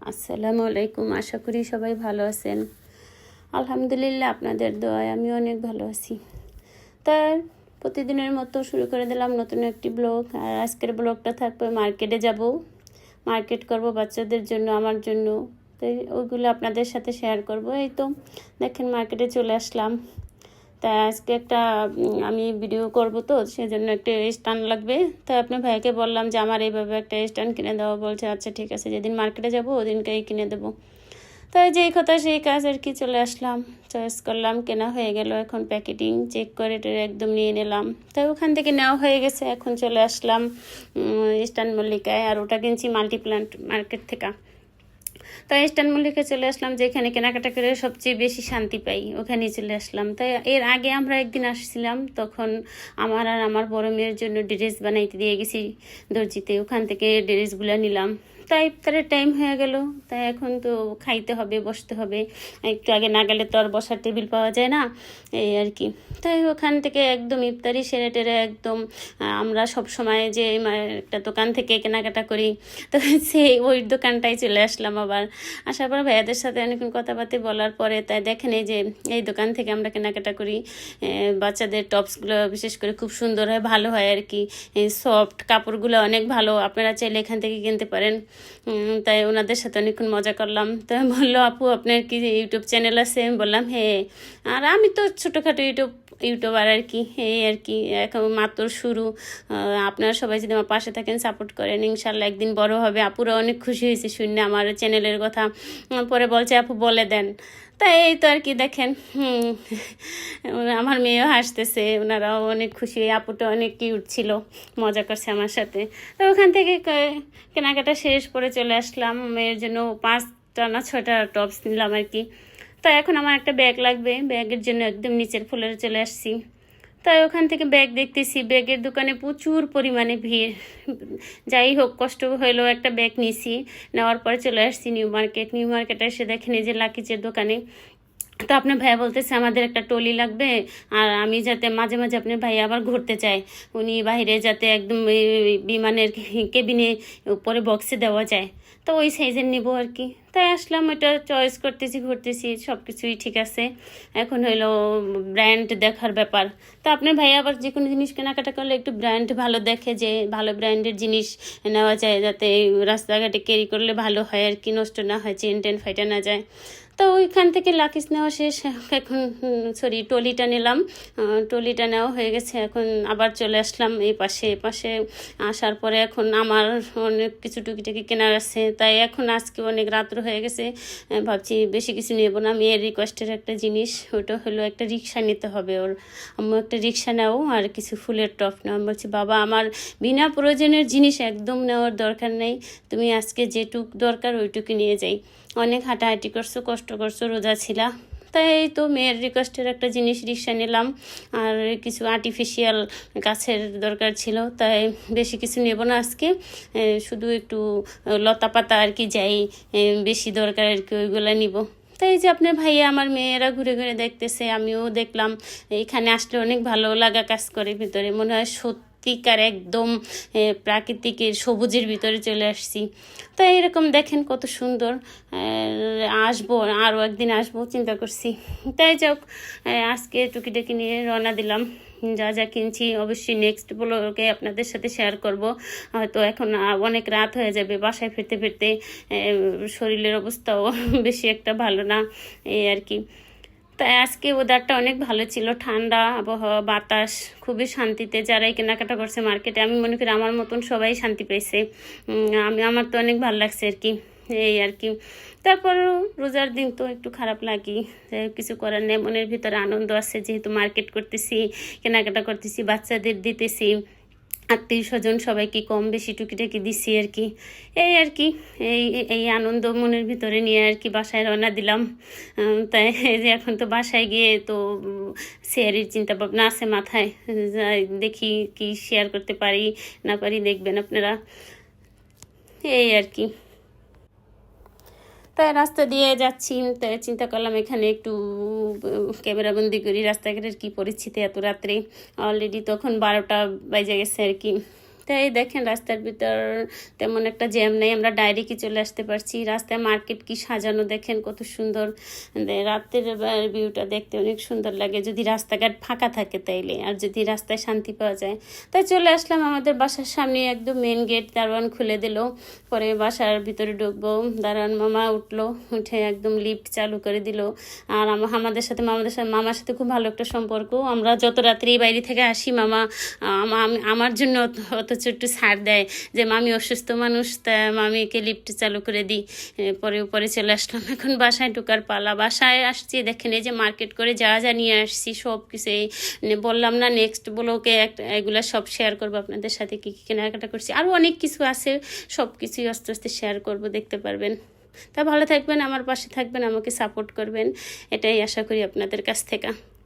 আসসালামু আলাইকুম। আশা করি সবাই ভালো আছেন। আলহামদুলিল্লাহ, আপনাদের দোয়ায় আমি অনেক ভালো আছি। তার প্রতিদিনের মতো শুরু করে দিলাম নতুন একটি ব্লগ। আর আজকের ব্লগটা থাকবে মার্কেটে যাব। মার্কেট করব বাচ্চাদের জন্য, আমার জন্য। তো ওইগুলো আপনাদের সাথে শেয়ার করব। এই তো, দেখেন মার্কেটে চলে আসলাম। তা আজকে একটা আমি ভিডিও করব তো, সেজন্য একটা স্ট্যান্ড লাগবে। তা আপনার ভাইকে বললাম যে আমার এইভাবে একটা স্ট্যান্ড কিনে দেওয়া বলছে আচ্ছা ঠিক আছে, যেদিন মার্কেটে যাব ওদিনকেই কিনে দেবো। তো যেই কথা, সেই কাজ আর কি চলে আসলাম। চয়েস করলাম, কেনা হয়ে গেল এখন প্যাকেটিং চেক করে একদম নিয়ে নিলাম। তো ওখান থেকে নেওয়া হয়ে গেছে, এখন চলে আসলাম ইস্টার্ন মল্লিকায়, আর ওটা কিনছি মাল্টিপ্ল্যান্ট মার্কেট থেকে। তাই ইস্টার্ন মল্লিকে চলে আসলাম, যেখানে কেনাকাটা করে সবচেয়ে বেশি শান্তি পাই, ওখানেই চলে আসলাম। তাই এর আগে আমরা একদিন আসছিলাম, তখন আমার আর আমার বড় মেয়ের জন্য ড্রেস বানাইতে দিয়ে গেছি দর্জিতে, ওখান থেকে ড্রেসগুলো নিলাম। তাই ইফতারের টাইম হয়ে গেল। তাই এখন তো খাইতে হবে, বসতে হবে। একটু আগে না গেলে তো আর বসার টেবিল পাওয়া যায় না, এই আর কি। তাই ওখান থেকে একদম ইফতারি সেরে টেরে একদম আমরা সব সময় যে একটা দোকান থেকে কেনাকাটা করি, তো সেই ওই দোকানটাই চলে আসলাম আবার। আসার পর ভাইয়াদের সাথে অনেকক্ষণ কথাবার্তা বলার পরে তাই দেখেন এই যে, এই দোকান থেকে আমরা কেনাকাটা করি বাচ্চাদের টপসগুলো বিশেষ করে খুব সুন্দর হয়, ভালো হয় আর কি। সফট কাপড়গুলো অনেক ভালো, আপনারা চাইলে এখান থেকে কিনতে পারেন। তাই ওনাদের সাথে অনেকক্ষণ মজা করলাম। তো বলল, আপু, আপনার কি ইউটিউব চ্যানেল আছে? আমি বললাম হ্যাঁ। আর আমি তো ছোটোখাটো ইউটিউব ইউটিউবার আর কি, এই আর কি। এখন মাত্র শুরু। আপনারা সবাই যদি আমার পাশে থাকেন সাপোর্ট করেন ইনশাল্লাহ একদিন বড় হবে। আপুরা অনেক খুশি হয়েছে শুনে আমার চ্যানেলের কথা। পরে বলছে, আপু, বলে দেন। তাই এই তো আর কি, দেখেন। আমার মেয়েও হাসতেছে ওনারাও অনেক খুশি। আপুটা অনেক কিউট ছিল, মজা করছে আমার সাথে। তো ওখান থেকে কেনাকাটা শেষ করে চলে আসলাম। মেয়ের জন্য পাঁচটা না ছটা টপস নিলাম আর কি। তাই এখন আমার একটা ব্যাগ লাগবে। ব্যাগের জন্য একদম নিচের ফ্লোরে চলে আসছি। তাই ওখান থেকে ব্যাগ দেখতেছি। ব্যাগের দোকানে প্রচুর পরিমাণে ভিড়। যাই হোক, কষ্ট হলেও একটা ব্যাগ নিছি। নেওয়ার পরে চলে আসছি নিউ মার্কেট নিউ মার্কেটে এসে দেখেন এই যে লাকিজের দোকানে। তো আপনার ভাইয়া বলতেছে, আমাদের একটা টলি লাগবে আর আমি যাতে মাঝে মাঝে আপনার ভাই আবার ঘুরতে চাই উনি বাইরে যাতে একদম বিমানের কেবিনে উপরে বক্সে দেওয়া যায়। তো ওই সাইজের নিব আর কি। তাই আসলাম, ওইটা চয়েস করতেছি, ঘুরতেছি সব কিছুই ঠিক আছে। এখন হইল ব্র্যান্ড দেখার ব্যাপার। তো আপনার ভাই আবার যে কোনো জিনিস কেনাকাটা করলে একটু ব্র্যান্ড ভালো দেখে যে ভালো ব্র্যান্ডের জিনিস নেওয়া যায়, যাতে রাস্তাঘাটে ক্যারি করলে ভালো হয় আর কি, নষ্ট না হয় চেন টেন ফাইটা না যায়। তো ওইখান থেকে লাকিস নেওয়া শেষ। এখন সরি টলিটা নিলাম। টলিটা নেওয়া হয়ে গেছে। এখন আবার চলে আসলাম এই পাশে। পাশে আসার পরে এখন আমার অনেক কিছু টুকিটাকি কেনার আছে। তাই এখন আজকে অনেক রাত্র হয়ে গেছে। ভাবছি বেশি কিছু নেব না। মেয়ের রিকোয়েস্টের একটা জিনিস, ওটা হলো একটা রিক্সা নিতে হবে ওর। আম্মু একটা রিক্সা নেও আর কিছু ফুলের টপ নাও। আমি বলছি, বাবা, আমার বিনা প্রয়োজনের জিনিস একদম নেওয়ার দরকার নেই। তুমি আজকে যেটুক দরকার ওইটুকু নিয়ে যাই। অনেক হাঁটাহাঁটি করছ, কষ্ট করছ, রোজা ছিলা। তাই তো মেয়ের রিকোয়েস্টের একটা জিনিস রিক্সা নিলাম। আর কিছু আর্টিফিশিয়াল গাছের দরকার ছিল, তাই বেশি কিছু নেব না আজকে। শুধু একটু লতা পাতা আর কি যাই বেশি দরকার আর কি, ওইগুলো নিব। তাই যে আপনার ভাইয়া আমার মেয়েরা ঘুরে ঘুরে দেখতেছে, আমিও দেখলাম, এখানে আসলে অনেক ভালো লাগা কাজ করে, ভিতরে মনে হয় সত্যিকার একদম প্রাকৃতিকের সবুজের ভিতরে চলে আসছি। তাই এরকম দেখেন কত সুন্দর আসব, আরও একদিন আসব, চিন্তা করছি। তাই যাক আজকে টুকিটাকি নিয়ে রওনা দিলাম। যা যা কিনছি, অবশ্যই নেক্সট ব্লগে আপনাদের সাথে শেয়ার করব। হয়তো এখন অনেক রাত হয়ে যাবে, বাসায় ফিরতে ফিরতে শরীরের অবস্থাও বেশি একটা ভালো না, এই আর কি। তাই আজকে ওয়েদারটা অনেক ভালো ছিল। ঠান্ডা, আবহাওয়া, বাতাস, খুবই শান্তিতে যারাই কেনাকাটা করছে মার্কেটে আমি মনে করি আমার মতন সবাই শান্তি পেয়েছে। আমি, আমার তো অনেক ভালো লাগছে আর কি, এই আর কি। তারপর রোজার দিন তো একটু খারাপ লাগি কিছু করার নেই। মনের ভিতরে আনন্দ আছে, যেহেতু মার্কেট করতেছি, কেনাকাটা করতেছি, বাচ্চাদের দিতেছি। আত্মীয় স্বজন সবাইকে কম বেশি টুকিটাকি দিছি আর কি। এই আর কি, এই এই আনন্দ মনের ভিতরে নিয়ে আর কি বাসায় রওনা দিলাম। তাই যে এখন তো বাসায় গিয়ে তো শেয়ারের চিন্তা ভাবনা আছে মাথায় দেখি কি শেয়ার করতে পারি, না পারি দেখবেন আপনারা। এই আর কি। তাই রাস্তা দিয়ে যাচ্ছি তাই চিন্তা করলাম এখানে একটু ক্যামেরাবন্দি করি। রাস্তাঘাটের কি পরিস্থিতি এত রাত্রে? অলরেডি তখন বারোটা বাজে গেছে আর কি। তাই দেখেন রাস্তার ভিতর তেমন একটা জ্যাম নেই, আমরা ডাইরেক্টই চলে আসতে পারছি। রাস্তায় মার্কেট কি সাজানো, দেখেন কত সুন্দর। রাতের ভিউটা দেখতে অনেক সুন্দর লাগে। যদি রাস্তাঘাট ফাঁকা থাকে তাইলে, আর যদি রাস্তায় শান্তি পাওয়া যায়। তাই চলে আসলাম আমাদের বাসার সামনে, একদম মেন গেট দারোয়ান খুলে দিল। পরে বাসার ভিতরে ঢুকবো, দারোয়ান মামা উঠল, উঠে একদম লিফট চালু করে দিল। আর আমাদের সাথে, মামাদের সাথে, মামার সাথে খুব ভালো একটা সম্পর্ক। আমরা যত রাত্রি বাইরে থেকে আসি, মামা আমার জন্য অত- একটু ছাড় দেয় যে, মামি অসুস্থ মানুষ, তা মামিকে লিফট চালু করে দিই। পরে উপরে চলে আসলাম। এখন বাসায় ঢোকার পালা। বাসায় আসছি, দেখেন এই যে মার্কেট করে যা যা নিয়ে আসছি, সব কিছু এই বললাম না নেক্সট ব্লকে এগুলো সব শেয়ার করব। আপনাদের সাথে কী কী কেনাকাটা করছি? আরও অনেক কিছু আছে, সব কিছুই আস্তে আস্তে শেয়ার করব, দেখতে পারবেন। তা ভালো থাকবেন, আমার পাশে থাকবেন, আমাকে সাপোর্ট করবেন। এটাই আশা করি আপনাদের কাছ থেকে।